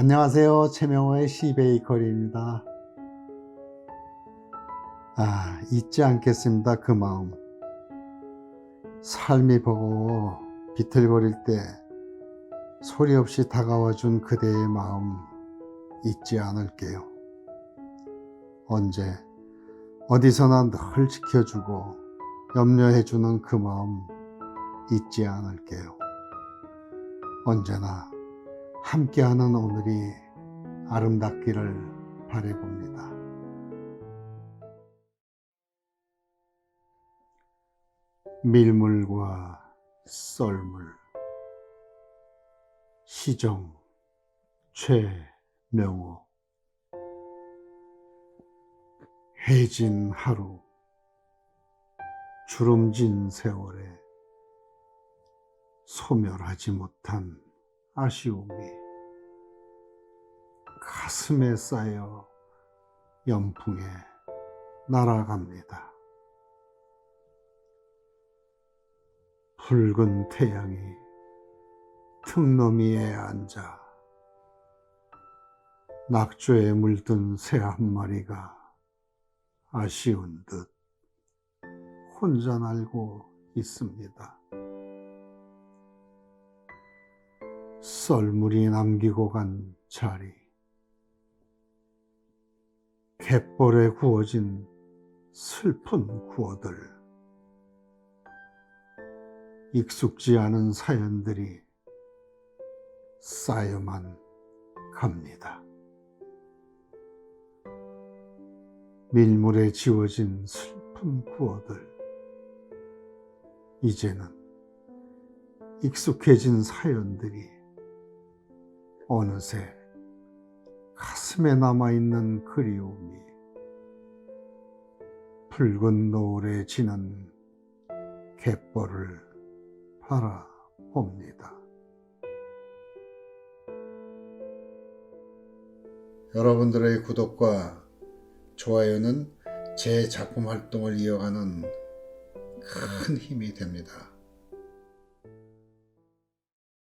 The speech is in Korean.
안녕하세요. 최명호의 시베이커리입니다. 아, 잊지 않겠습니다. 그 마음. 삶이 버거워 비틀거릴 때 소리 없이 다가와 준 그대의 마음 잊지 않을게요. 언제, 어디서나 늘 지켜주고 염려해주는 그 마음 잊지 않을게요. 언제나 함께하는 오늘이 아름답기를 바래봅니다. 밀물과 썰물 시정 최명호 해진 하루 주름진 세월에 소멸하지 못한 아쉬움이 가슴에 쌓여 연풍에 날아갑니다. 붉은 태양이 틈너미에 앉아 낙조에 물든 새 한 마리가 아쉬운 듯 혼자 날고 있습니다. 썰물이 남기고 간 자리, 갯벌에 구워진 슬픈 구워들, 익숙지 않은 사연들이 쌓여만 갑니다. 밀물에 지워진 슬픈 구워들, 이제는 익숙해진 사연들이 어느새 가슴에 남아있는 그리움이 붉은 노을에 지는 갯벌을 바라봅니다. 여러분들의 구독과 좋아요는 제 작품 활동을 이어가는 큰 힘이 됩니다.